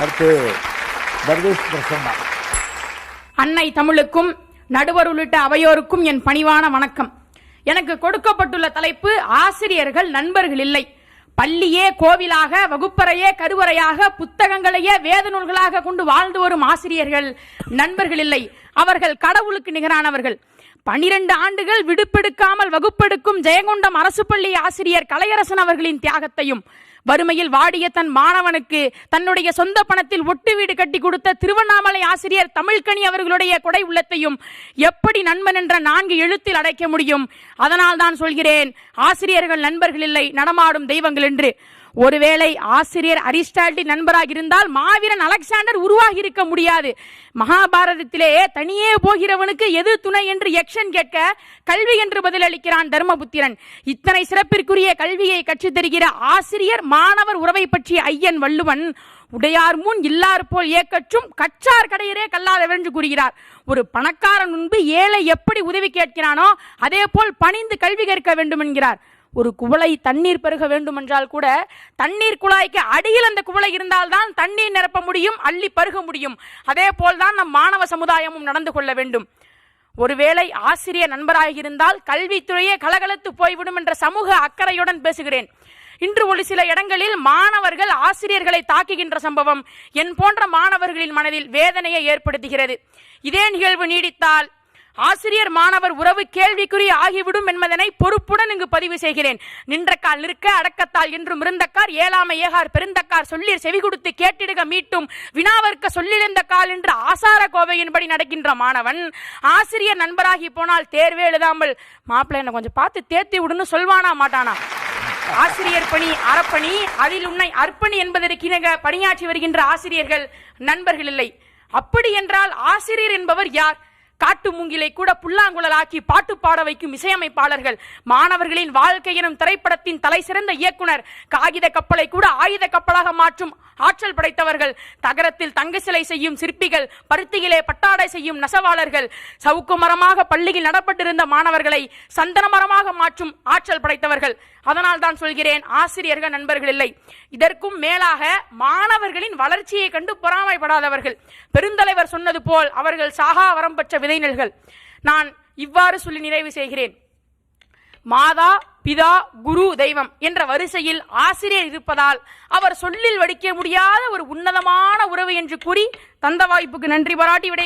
அடுத்து பிரசன்னா. அன்னை தமிழுக்கும் நடுவர் உள்ளிட்ட அவையோருக்கும் என் பணிவான வணக்கம். எனக்கு கொடுக்கப்பட்டுள்ள தலைப்பு ஆசிரியர்கள் நண்பர்கள் இல்லை. பள்ளியே கோவிலாக வகுப்பறையே கருவறையாக புத்தகங்களையே வேத நூல்களாக கொண்டு வாழ்ந்து வரும் ஆசிரியர்கள் நண்பர்கள் இல்லை. அவர்கள் கடவுளுக்கு நிகரானவர்கள். பனிரெண்டு ஆண்டுகள் விடுப்பெடுக்காமல் வகுப்பெடுக்கும் ஜெயங்கொண்டம் அரசு பள்ளி ஆசிரியர் கலையரசன் அவர்களின் தியாகத்தையும் வறுமையில் வாடிய தன் மாணவனுக்கு தன்னுடைய சொந்த பணத்தில் ஒட்டு வீடு கட்டி கொடுத்த திருவண்ணாமலை ஆசிரியர் தமிழ்கனி அவர்களுடைய கொடை உள்ளத்தையும் எப்படி நண்பன் என்ற நான்கு எழுத்தில் அடைக்க முடியும்? அதனால் தான் சொல்கிறேன் ஆசிரியர்கள் நண்பர்கள் இல்லை நடமாடும் தெய்வங்கள் என்று. ஒருவேளை ஆசிரியர் அரிஸ்டாட்டில் நண்பராக இருந்தால் மாவீரன் அலெக்சாண்டர் உருவாகி இருக்க முடியாது. மகாபாரதத்திலே தனியே போகிறவனுக்கு எது துணை என்று யக்ஷன் கேட்க கல்வி என்று பதிலளிக்கிறான் தர்மபுத்திரன். இத்தனை சிறப்பிற்குரிய கல்வியை கற்று தருகிற ஆசிரியர் மாணவர் உறவை பற்றிய ஐயன் வள்ளுவன் உடையார் முன் இல்லார் போல் ஏக்கற்றும் கச்சார் கடையரே கல்லாத வென்று கூறுகிறார். ஒரு பணக்காரன் முன்பு ஏழை எப்படி உதவி கேட்கிறானோ அதே போல் பணிந்து கல்வி கற்க வேண்டும் என்கிறார் ஒரு குவளை தண்ணீர் பருக வேண்டுமென்றால் கூட தண்ணீர் குழாய்க்கு அடியில் அந்த குவளை இருந்தால்தான் தண்ணீர் நிரப்ப முடியும் அள்ளி பருக முடியும். அதே போல்தான் நம் மாணவ சமுதாயமும் நடந்து கொள்ள வேண்டும். ஒருவேளை ஆசிரியர் நண்பராக இருந்தால் கல்வித்துறையே கலகலத்து போய்விடும் என்ற சமூக அக்கறையுடன் பேசுகிறேன். இன்று ஒரு சில இடங்களில் மாணவர்கள் ஆசிரியர்களை தாக்குகின்ற சம்பவம் என் போன்ற மாணவர்களின் மனதில் வேதனையை ஏற்படுத்துகிறது. இதே நிகழ்வு நீடித்தால் ஆசிரியர் மாணவர் உறவு கேள்விக்குறி ஆகிவிடும் என்பதனை பொறுப்புடன் இங்கு பதிவு செய்கிறேன். நின்றக்கால் நிற்க அடக்கத்தால் என்றும் இருந்தக்கார் ஏழாமை ஏகார் பெருந்தக்கார் சொல்லிர் செவி கொடுத்து கேட்டிடுக மீட்டும் வினாவர்க்க சொல்லிழந்த கால் என்று ஆசார கோவையின்படி நடக்கின்ற மாணவன். ஆசிரியர் நண்பராகி போனால் தேர்வே எழுதாமல் மாப்பிள்ளை என்ன கொஞ்சம் பார்த்து தேத்தி விடுன்னு சொல்வானா மாட்டானா? ஆசிரியர் பணி அறப்பணி அதில் உன்னை அர்ப்பணி என்பதற்கு பணியாற்றி வருகின்ற ஆசிரியர்கள் நண்பர்கள் இல்லை. அப்படி என்றால் ஆசிரியர் என்பவர் யார்? காட்டு மூங்கிலை கூட புல்லாங்குழலாக்கி பாட்டு பாட வைக்கும் இசையமைப்பாளர்கள் மாணவர்களின் வாழ்க்கை எனும் திரைப்படத்தின் தலை சிறந்த இயக்குனர் காகித கப்பலை கூட ஆயுத கப்பலாக மாற்றும் ஆற்றல் படைத்தவர்கள் தகரத்தில் தங்க சிலை செய்யும் சிற்பிகள் பருத்தியிலே பட்டாடை செய்யும் நெசவாளர்கள் சவுக்கு மரமாக பள்ளியில் நடப்பட்டிருந்த மாணவர்களை சந்தன மரமாக மாற்றும் ஆற்றல் படைத்தவர்கள். அதனால் தான் சொல்கிறேன் ஆசிரியர்கள் நண்பர்கள் இல்லை. இதற்கும் மேலாக மாணவர்களின் வளர்ச்சியை கண்டு பொறாமைப்படாதவர்கள். பெருந்தலைவர் சொன்னது போல் அவர்கள் சாகா வரம் பெற்ற விதைநெல்கள் நான் இவ்வாறு சொல்லி நிறைவு செய்கிறேன். மாதா பிதா குரு தெய்வம் என்ற வரிசையில் ஆசிரியர் இருப்பதால் அவர் சொல்லில் வடிக்க முடியாத ஒரு உன்னதமான உறவு என்று கூறி தந்த வாய்ப்புக்கு நன்றி பாராட்டி விடை